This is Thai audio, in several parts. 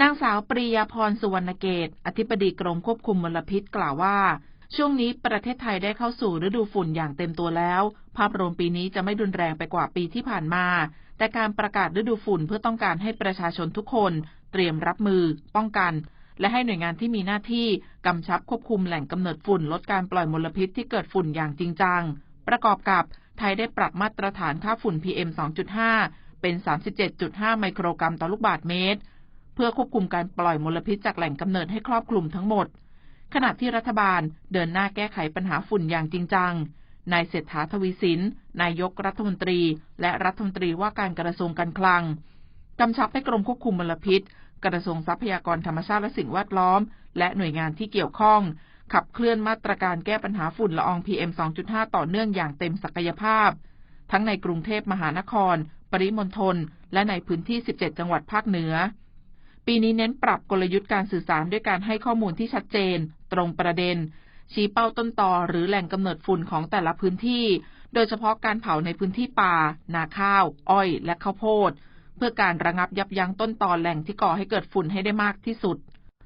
นางสาวปรียาพรสุวรรณเกต อธิบดีกรมควบคุมมลพิษกล่าวว่า ช่วงนี้ประเทศไทยได้เข้าสู่ฤดูฝุ่นอย่างเต็มตัวแล้ว ภาพรวมปีนี้จะไม่รุนแรงไปกว่าปีที่ผ่านมา แต่การประกาศฤดูฝุ่นเพื่อต้องการให้ประชาชนทุกคนเตรียมรับมือ ป้องกัน และให้หน่วยงานที่มีหน้าที่กำชับควบคุมแหล่งกำเนิดฝุ่นลดการปล่อยมลพิษที่เกิดฝุ่นอย่างจริงจัง ประกอบกับไทยได้ปรับมาตรฐานค่าฝุ่น PM 2.5 เป็น 37.5 ไมโครกรัมต่อลูกบาศก์เมตร พื่อควบคุมการปล่อยมลพิษจากแหล่งกำเนิดให้ครอบคลุมทั้งหมด ขณะที่รัฐบาลเดินหน้าแก้ไขปัญหาฝุ่นอย่างจริงจัง นายเศรษฐาทวีสิน นายกรัฐมนตรี และรัฐมนตรีว่าการกระทรวงการคลังกำชับให้กรมควบคุมมลพิษ กระทรวงทรัพยากรธรรมชาติและสิ่งแวดล้อม และหน่วยงานที่เกี่ยวข้อง ขับเคลื่อนมาตรการแก้ปัญหาฝุ่นละออง PM 2.5 ต่อเนื่องอย่างเต็มศักยภาพ ทั้งในกรุงเทพมหานคร ปริมณฑล และในพื้นที่ 17 จังหวัดภาคเหนือ ปีนี้เน้นปรับกลยุทธ์การสื่อสารด้วยการให้ข้อมูลที่ชัดเจน ตรงประเด็น ชี้เป้าต้นตอหรือแหล่งกำเนิดฝุ่นของแต่ละพื้นที่ โดยเฉพาะการเผาในพื้นที่ป่า นาข้าว อ้อย และข้าวโพด เพื่อการระงับยับยั้งต้นตอแหล่งที่ก่อให้เกิดฝุ่นให้ได้มากที่สุด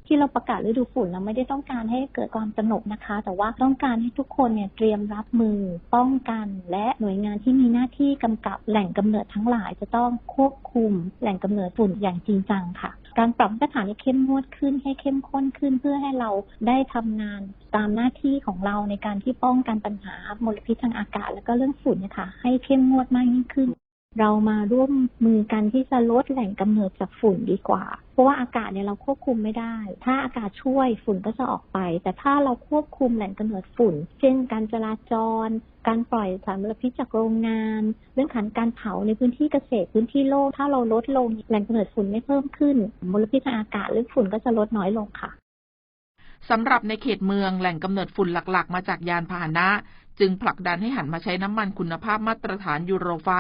ที่เราประกาศฤดูฝุ่นเราไม่ได้ต้องการให้เกิดความสนกนะคะ แต่ว่าต้องการให้ทุกคนเนี่ยเตรียมรับมือป้องกัน และหน่วยงานที่มีหน้าที่กำกับแหล่งกำเนิดทั้งหลายจะต้องควบคุมแหล่งกำเนิดฝุ่นอย่างจริงจังค่ะ การปรับมาตรฐานให้เข้มงวดขึ้นให้เข้มข้นขึ้นเพื่อให้เราได้ทำงานตามหน้าที่ของเราในการที่ป้องกันปัญหามลพิษทางอากาศ แล้วก็เรื่องฝุ่นนะคะให้เข้มงวดมากยิ่งขึ้น เรามาร่วมมือกันที่จะลดแหล่งกำเนิดจากฝุ่นดีกว่า เพราะว่าอากาศเนี่ยเราควบคุมไม่ได้ ถ้าอากาศช่วยฝุ่นก็จะออกไป แต่ถ้าเราควบคุมแหล่งกำเนิดฝุ่น เช่น การจราจร การปล่อยสารมลพิษจากโรงงาน เรื่องขันการเผาในพื้นที่เกษตรพื้นที่โล่งถ้าเราลดลงแหล่งกำเนิดฝุ่นไม่เพิ่มขึ้น มลพิษทางอากาศหรือฝุ่นก็จะลดน้อยลงค่ะสำหรับในเขตเมืองแหล่งกำเนิดฝุ่นหลัก ๆ มาจากยานพาหนะ จึงผลักดันให้หันมาใช้น้ำมันคุณภาพมาตรฐานยูโรไฟ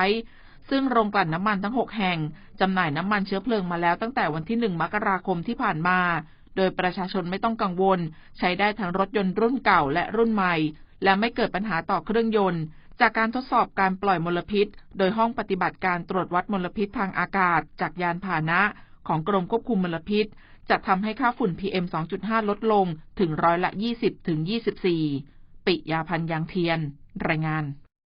ซึ่งโรงกลั่นน้ำมันทั้ง 6 แห่งจำหน่ายน้ำมันเชื้อเพลิงมาแล้วตั้งแต่วันที่ 1 มกราคมที่ผ่านมา โดยประชาชนไม่ต้องกังวล ใช้ได้ทั้งรถยนต์รุ่นเก่าและรุ่นใหม่ และไม่เกิดปัญหาต่อเครื่องยนต์ จากการทดสอบการปล่อยมลพิษ โดยห้องปฏิบัติการตรวจวัดมลพิษทางอากาศ จากยานพาหนะ ของกรมควบคุมมลพิษ จะทำให้ค่าฝุ่น PM 2.5 ลดลงถึงร้อยละ 20-24 ปิยาพันธ์ยางเทียน รายงาน